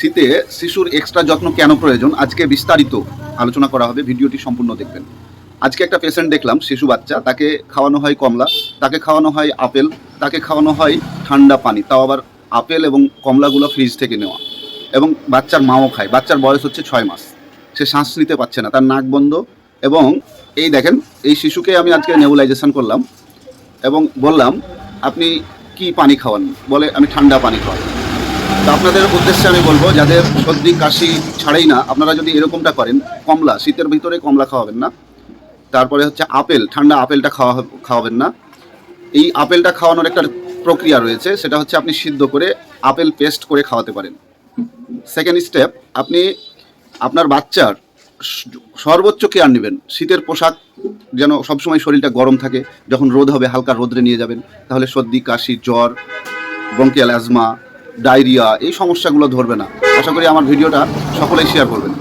শীতে শিশুর এক্সট্রা যত্ন কেন প্রয়োজন? আজকে বিস্তারিত আলোচনা করা হবে, ভিডিওটি সম্পূর্ণ দেখবেন। আজকে একটা পেশেন্ট দেখলাম, শিশু বাচ্চা, তাকে খাওয়ানো হয় কমলা, তাকে খাওয়ানো হয় আপেল, তাকে খাওয়ানো হয় ঠান্ডা পানি, তাও আবার আপেল এবং কমলাগুলো ফ্রিজ থেকে নেওয়া। এবং বাচ্চার মাও খায়, বাচ্চার বয়স হচ্ছে ছয় মাস। সে শ্বাস নিতে পারছে না, তার নাক বন্ধ এবং এই দেখেন, এই শিশুকে আমি আজকে নেবুলাইজেশন করলাম এবং বললাম, আপনি কি পানি খাওয়ান? বলে, আমি ঠান্ডা পানি খাওয়াই। তো আপনাদের উদ্দেশ্যে আমি বলব, যাদের সর্দি, কাশি ছাড়াই না, আপনারা যদি এরকমটা করেন, কমলা, শীতের ভিতরে কমলা খাওয়াবেন না। তারপরে হচ্ছে আপেল, ঠান্ডা আপেলটা খাওয়া খাওয়াবেন না। এই আপেলটা খাওয়ানোর একটা প্রক্রিয়া রয়েছে, সেটা হচ্ছে আপনি সিদ্ধ করে আপেল পেস্ট করে খাওয়াতে পারেন। সেকেন্ড স্টেপ আপনি আপনার বাচ্চার সর্বোচ্চ কেয়ার নেবেন। শীতের পোশাক যেন সবসময় শরীরটা গরম থাকে, যখন রোদ হবে হালকা রোদ্রে নিয়ে যাবেন, তাহলে সর্দি, কাশি, জ্বর, ব্রঙ্কিয়াল অ্যাজমা ডায়রিয়া এই সমস্যাগুলো ধরবে না। আশা করি আমার ভিডিওটা সকলেই শেয়ার করবেন।